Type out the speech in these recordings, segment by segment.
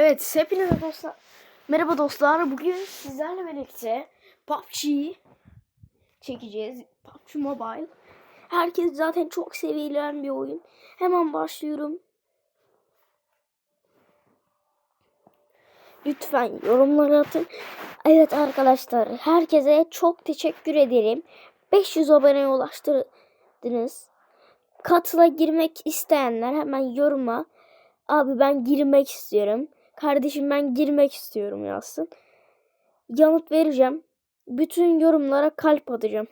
Evet, hepinize dostlar. Merhaba dostlar. Bugün sizlerle birlikte PUBG çekeceğiz. PUBG Mobile. Herkes zaten çok sevilen bir oyun. Hemen başlıyorum. Lütfen yorumlara atın. Evet arkadaşlar, herkese çok teşekkür ederim. 500 aboneye ulaştırdınız. Katıla girmek isteyenler hemen yoruma Abi ben girmek istiyorum. Kardeşim ben girmek istiyorum yazsın. Yanıt vereceğim. Bütün yorumlara kalp atacağım.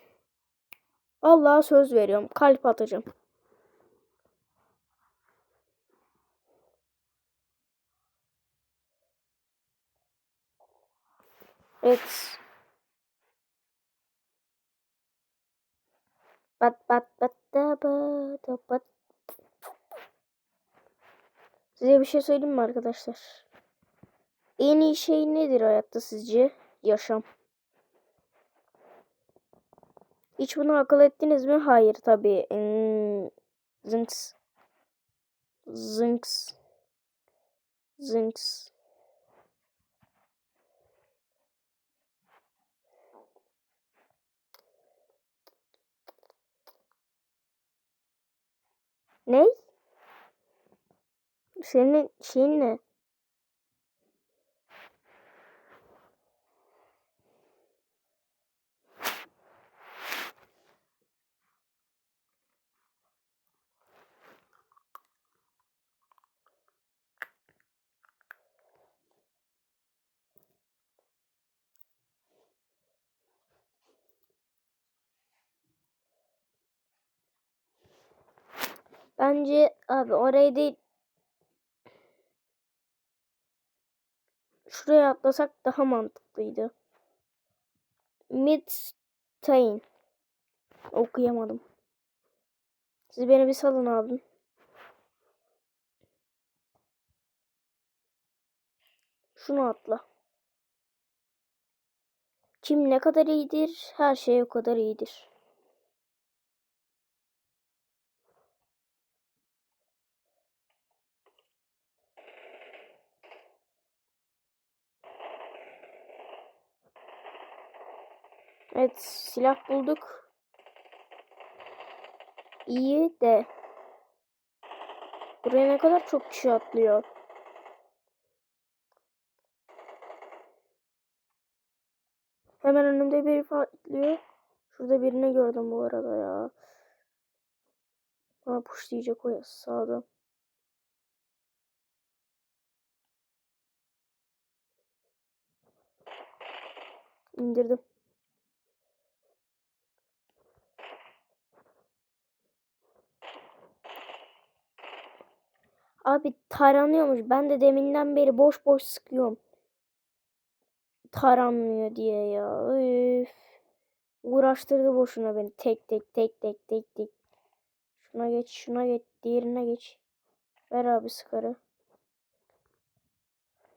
Allah'a söz veriyorum. Kalp atacağım. Evet. Bat bat bat da bat bat. Size bir şey söyleyeyim mi arkadaşlar? En iyi şey nedir hayatta sizce? Yaşam. Hiç bunu akıl ettiniz mi? Hayır tabii. Hmm, zınks. Zınks. Zınks. Ne? Senin şeyin ne? Bence abi orayı değil şuraya atlasak daha mantıklıydı. Midstein. Okuyamadım. Siz beni bir salın abi. Şunu atla. Kim ne kadar iyidir, her şey o kadar iyidir. Evet silah bulduk. İyi de. Buraya ne kadar çok kişi atlıyor. Hemen önümde biri atlıyor. Şurada birini gördüm bu arada ya. Bana pushlayacak o ya sağda. İndirdim. Abi taranıyormuş. Ben de deminden beri boş boş sıkıyorum. Taranmıyor diye ya. Üf. Uğraştırdı boşuna beni. Tek tek tek tek tek tek. Şuna geç, şuna geç, diğerine geç. Ver abi sıkarı.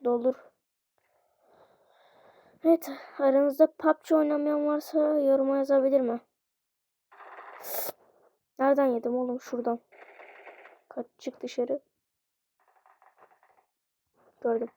Doldur. Evet, aranızda PUBG oynamayan varsa yoruma yazabilir mi? Nereden yedim oğlum? Şuradan. Kaç çık dışarı. Gördüm.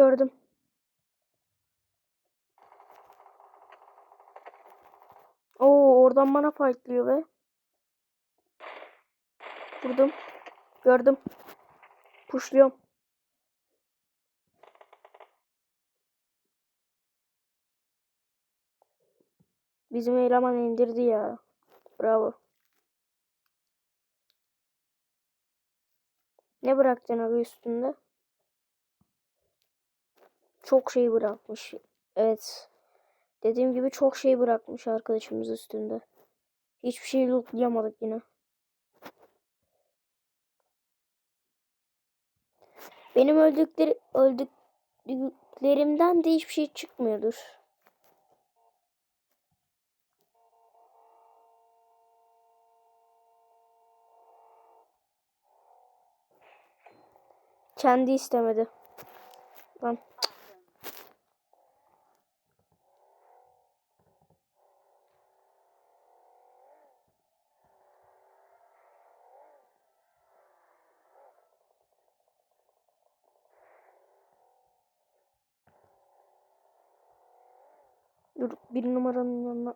Gördüm. Oo oradan bana fightlıyor be. Vurdum. Gördüm. Pushluyorum. Bizim eleman indirdi ya. Bravo. Ne bıraktın abi üstünde? Çok şey bırakmış. Evet. Dediğim gibi çok şey bırakmış arkadaşımız üstünde. Hiçbir şey lootlayamadık yine. Benim öldükleri öldüklerimden de hiçbir şey çıkmıyordur. Kendi istemedi. Lan. Dur bir numaranın yanına.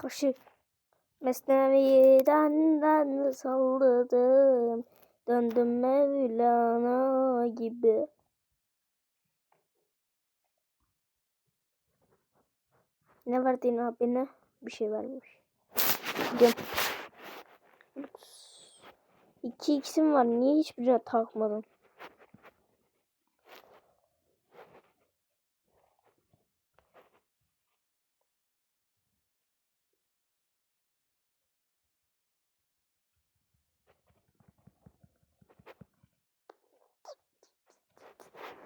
Taşı Mesnevi'den salladım. Döndüm Mevlana gibi. Ne verdin abine? Bir şey vermiş. Gidiyorum. İki iksim var. Niye hiçbirine takmadım?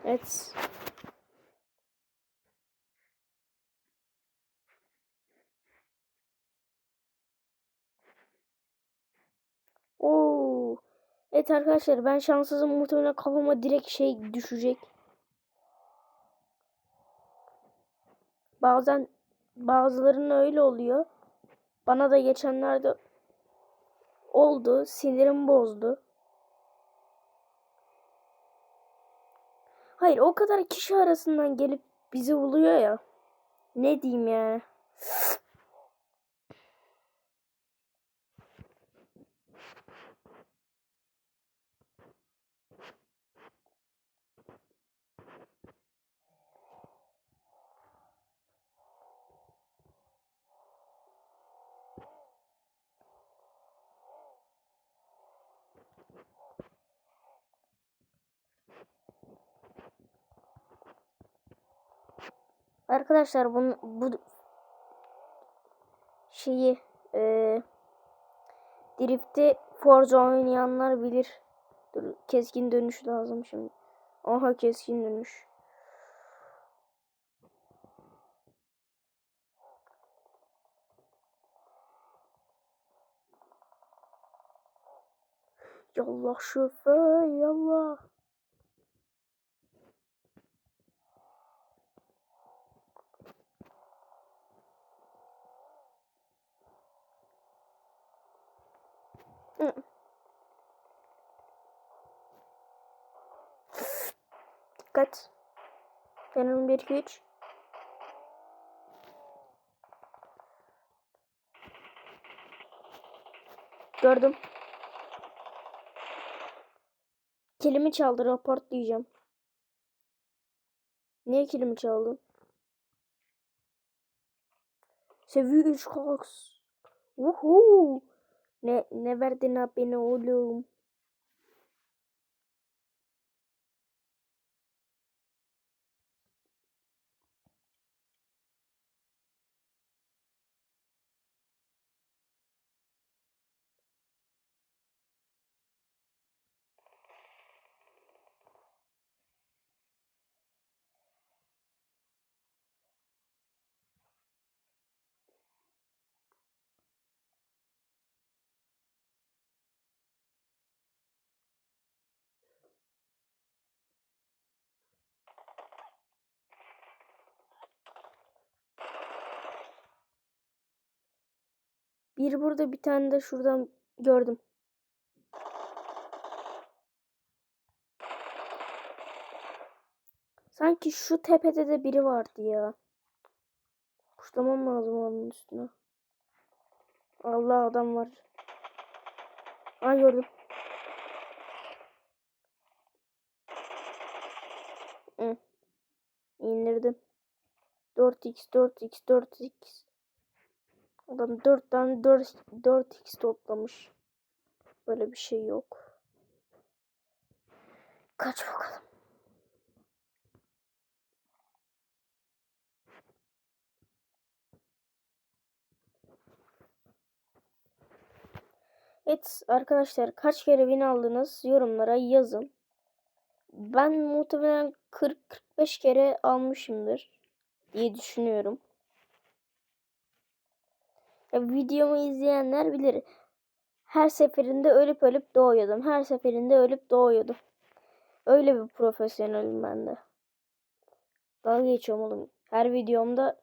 Evet. Oo. Evet arkadaşlar ben şanssızım muhtemelen kafama direkt şey düşecek. Bazen bazılarının öyle oluyor. Bana da geçenlerde oldu. Sinirim bozdu. Hayır o kadar kişi arasından gelip bizi buluyor ya. Ne diyeyim yani. Arkadaşlar bunu bu şeyi e, Drift'i Forza oynayanlar bilir. Dur keskin dönüş lazım şimdi. Aha keskin dönüş. Yallah şoför yallah. 1, 2, 3. Gördüm. Kilimi çaldı. Raport diyeceğim. Niye kilimi çaldın? Seviye 3 kalks. Uhu. Ne, ne verdin abone oğlum? Bir burada bir tane de şuradan gördüm. Sanki şu tepede de biri vardı ya. Kuşlamam lazım onun üstüne. Allah adam var. Ay gördüm. Hı. İndirdim. 4x 4x 4x. Adam 4 tane 4, 4x toplamış. Böyle bir şey yok. Kaç bakalım. Evet arkadaşlar kaç kere win aldınız yorumlara yazın. Ben muhtemelen 40-45 kere almışımdır diye düşünüyorum. Videomu izleyenler bilir. Her seferinde ölüp ölüp doğuyordum. Her seferinde ölüp doğuyordum. Öyle bir profesyonelim ben de. Dalga geçiyorum oğlum. Her videomda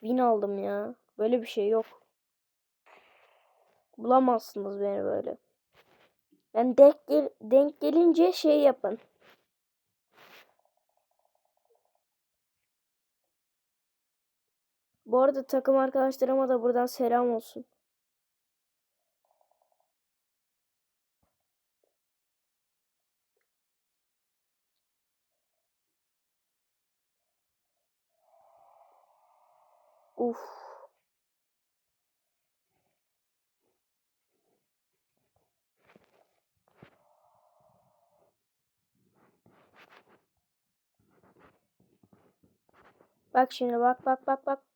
win aldım ya. Böyle bir şey yok. Bulamazsınız beni böyle. Yani denk, gel denk gelince şey yapın. Bu arada takım arkadaşlarıma da buradan selam olsun. Uf. Bak şimdi bak bak bak bak.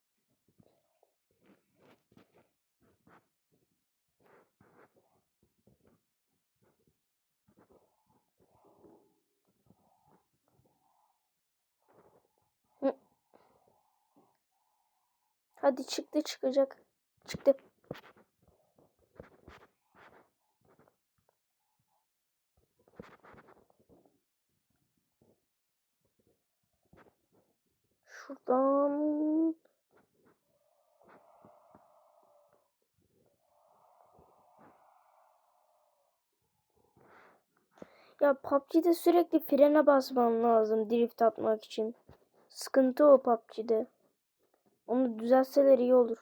Hadi çıktı çıkacak. Çıktı. Şuradan Ya PUBG'de sürekli frene basman lazım drift atmak için. Sıkıntı o PUBG'de. Onu düzeltseler iyi olur.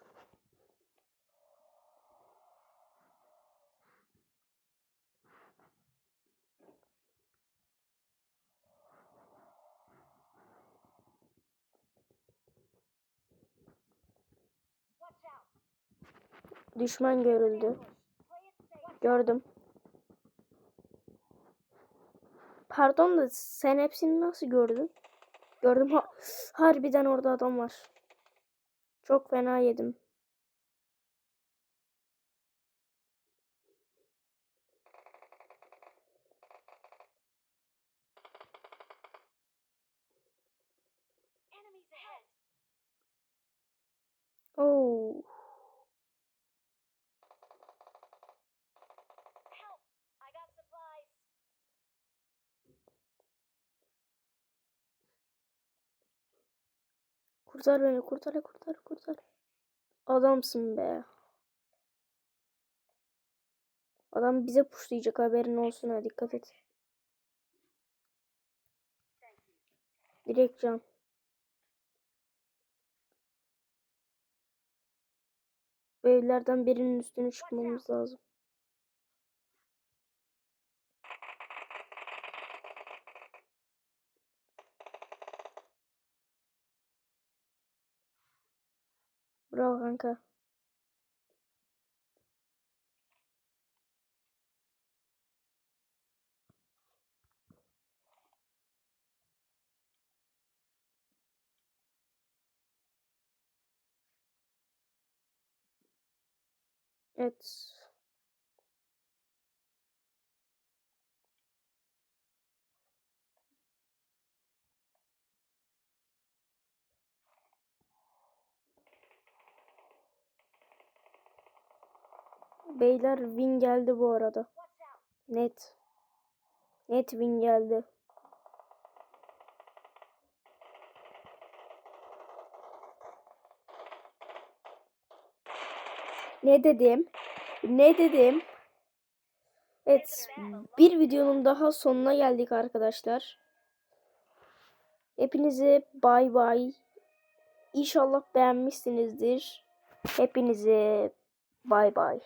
Düşman görüldü. Gördüm. Pardon da sen hepsini nasıl gördün? Gördüm. Ha Harbiden orada adam var. Çok fena yedim. Kurtar beni, kurtar, kurtar, kurtar. Adamsın be. Adam bize puşlayacak haberin olsun ha dikkat et. Direkt can. Bu evlerden birinin üstüne çıkmamız lazım. Bravo kanka. Beyler win geldi bu arada. Net. Net win geldi. Ne dedim? Ne dedim? Evet, bir videonun daha sonuna geldik arkadaşlar. Hepinize bay bay. İnşallah beğenmişsinizdir. Hepinize bay bay.